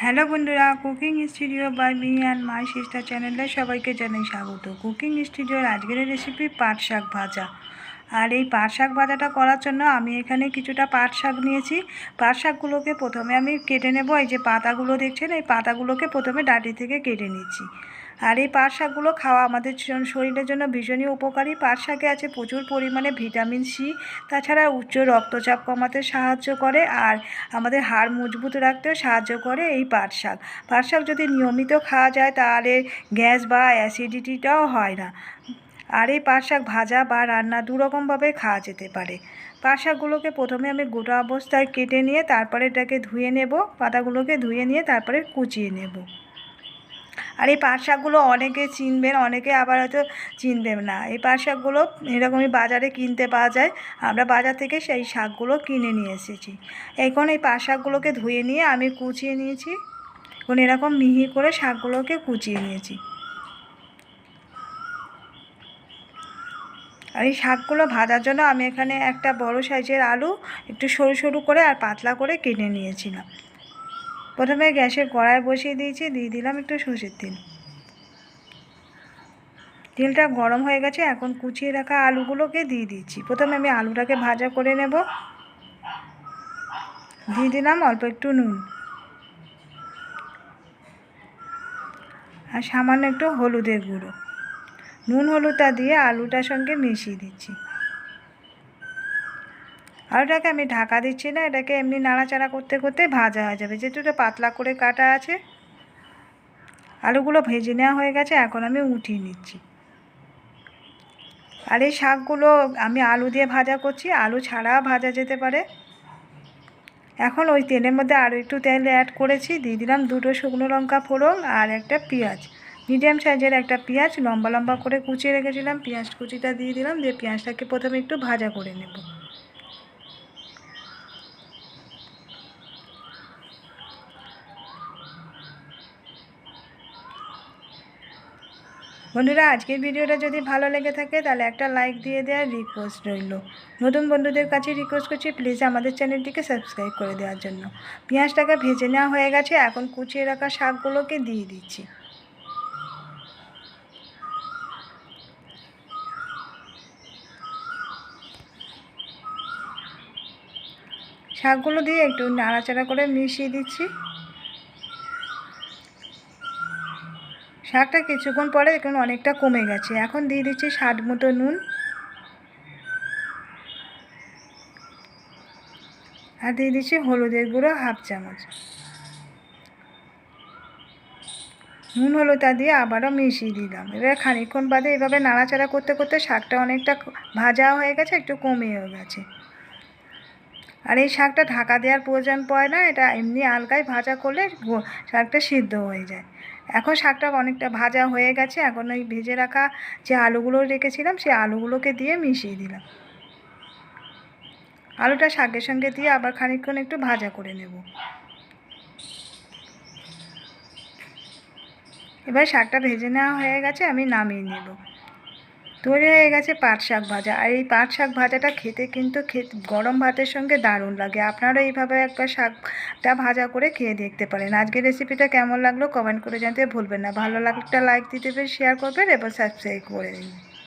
Hello বন্ধুরা, cooking studio by me and my sister চ্যানেলে সবাইকে জানাই স্বাগত। কুকিং স্টুডিওর আজকের রেসিপি পাট শাক ভাজা। আর এই পাট শাক ভাজাটা করার জন্য আমি এখানে কিছুটা পাট শাক নিয়েছি। পাট শাকগুলোকে প্রথমে আমি কেটে নেব। এই যে পাতাগুলো দেখছেন, এই পাতাগুলোকে প্রথমে ডাঁটি থেকে কেটে নিচ্ছি। আর এই পাট শাকগুলো খাওয়া আমাদের শরীরের জন্য ভীষণই উপকারী। পাট শাকে আছে প্রচুর পরিমাণে ভিটামিন সি, তাছাড়া উচ্চ রক্তচাপ কমাতে সাহায্য করে আর আমাদের হাড় মজবুত রাখতেও সাহায্য করে এই পাট শাক পাট শাক যদি নিয়মিত খাওয়া যায় তাহলে গ্যাস বা অ্যাসিডিটিটাও হয় না। আর এই পাট শাক ভাজা বা রান্না দুরকমভাবে খাওয়া যেতে পারে। পাট শাকগুলোকে প্রথমে আমি গোটা অবস্থায় কেটে নিয়ে তারপরে এটাকে ধুয়ে নেব, পাতাগুলোকে ধুয়ে নিয়ে তারপরে কুচিয়ে নেব। আর এই পাট শাকগুলো অনেকে চিনবেন, অনেকে আবার হয়তো চিনবেন না। এই পাট শাকগুলো এরকমই বাজারে কিনতে পাওয়া যায়। আমরা বাজার থেকে সেই শাকগুলো কিনে নিয়ে এসেছি। এখন এই পাট শাকগুলোকে ধুয়ে নিয়ে আমি কুচিয়ে নিয়েছি। এখন এরকম মিহি করে শাকগুলোকে কুচিয়ে নিয়েছি। আর এই শাকগুলো ভাজার জন্য আমি এখানে একটা বড় সাইজের আলু একটু সরু সরু করে আর পাতলা করে কেটে নিয়েছিলাম। প্রথমে গ্যাসে কড়াই বসিয়ে দিয়েছি, দিয়ে দিলাম একটু সর্ষের তেল। তেলটা গরম হয়ে গেছে, এখন কুচিয়ে রাখা আলুগুলোকে দিয়ে দিচ্ছি। প্রথমে আমি আলুটাকে ভাজা করে নেব। দিয়ে দিলাম অল্প একটু নুন। আর সামান্য একটু হলুদের গুঁড়ো। নুন হলুদটা দিয়ে আলুটার সঙ্গে মিশিয়ে দিচ্ছি। আলুটাকে আমি ঢাকা দিচ্ছি না, এটাকে এমনি নাড়াচাড়া করতে করতে ভাজা হয়ে যাবে। যেহেতু এটা পাতলা করে কাটা আছে, আলুগুলো ভেজে নেওয়া হয়ে গেছে, এখন আমি উঠিয়ে নিচ্ছি। আর এই শাকগুলো আমি আলু দিয়ে ভাজা করছি, আলু ছাড়া ভাজা যেতে পারে। এখন ওই তেলের মধ্যে আরও একটু তেল অ্যাড করেছি, দিয়ে দিলাম দুটো শুকনো লঙ্কা ফোড়ন আর একটা পেঁয়াজ। মিডিয়াম সাইজের একটা পেঁয়াজ, লম্বা লম্বা করে কুচিয়ে রেখেছিলাম, পেঁয়াজ কুচিটা দিয়ে দিলাম, দিয়ে পেঁয়াজটাকে প্রথমে একটু ভাজা করে নেব। বন্ধুরা, আজকের ভিডিওটা যদি ভালো লেগে থাকে, তাহলে একটা লাইক দিয়ে দেওয়ার রিকোয়েস্ট রইল। নতুন বন্ধুদের কাছে রিকোয়েস্ট করছি প্লিজ আমাদের চ্যানেলটিকে সাবস্ক্রাইব করে দেওয়ার জন্য। পেঁয়াজটাকে ভেজে নেওয়া হয়ে গেছে, এখন কুচিয়ে রাখা শাকগুলোকে দিয়ে দিচ্ছি। শাকগুলো দিয়ে একটু নাড়াচাড়া করে মিশিয়ে দিচ্ছি। শাকটা কিছুক্ষণ পরে এখন অনেকটা কমে গেছে। এখন দিয়ে দিচ্ছি স্বাদ মতো নুন। আর দিয়ে দিচ্ছি হলুদের গুঁড়ো হাফ চামচ। নুন হলুদটা দিয়ে আবারও মিশিয়ে দিলাম। এবার খানিকক্ষণ বাদে এভাবে নাড়াচাড়া করতে করতে শাকটা অনেকটা ভাজা হয়ে গেছে, একটু কমেও গেছে। আর এই শাকটা ঢাকা দেওয়ার প্রয়োজন পড়ে না, এটা এমনি আলগায় ভাজা করলে শাকটা সিদ্ধ হয়ে যায়। এখন শাকটা অনেকটা ভাজা হয়ে গেছে। এখন ওই ভেজে রাখা যে আলুগুলো রেখেছিলাম সেই আলুগুলোকে দিয়ে মিশিয়ে দিলাম। আলুটা শাকের সঙ্গে দিয়ে আবার খানিকক্ষণ একটু ভাজা করে নেব। এবার শাকটা ভেজে নেওয়া হয়ে গেছে, আমি নামিয়ে নেব। তৈরি হয়ে গেছে পাট শাক ভাজা। আর এই পাট শাক ভাজাটা খেতে কিন্তু গরম ভাতের সঙ্গে দারুণ লাগে। আপনারা এইভাবে একবার শাকটা ভাজা করে খেয়ে দেখতে পারেন। আজকের রেসিপিটা কেমন লাগল কমেন্ট করে জানতে ভুলবেন না। ভালো লাগলে একটা লাইক দিতে শেয়ার করবেন এবং সাবস্ক্রাইব করে দিন।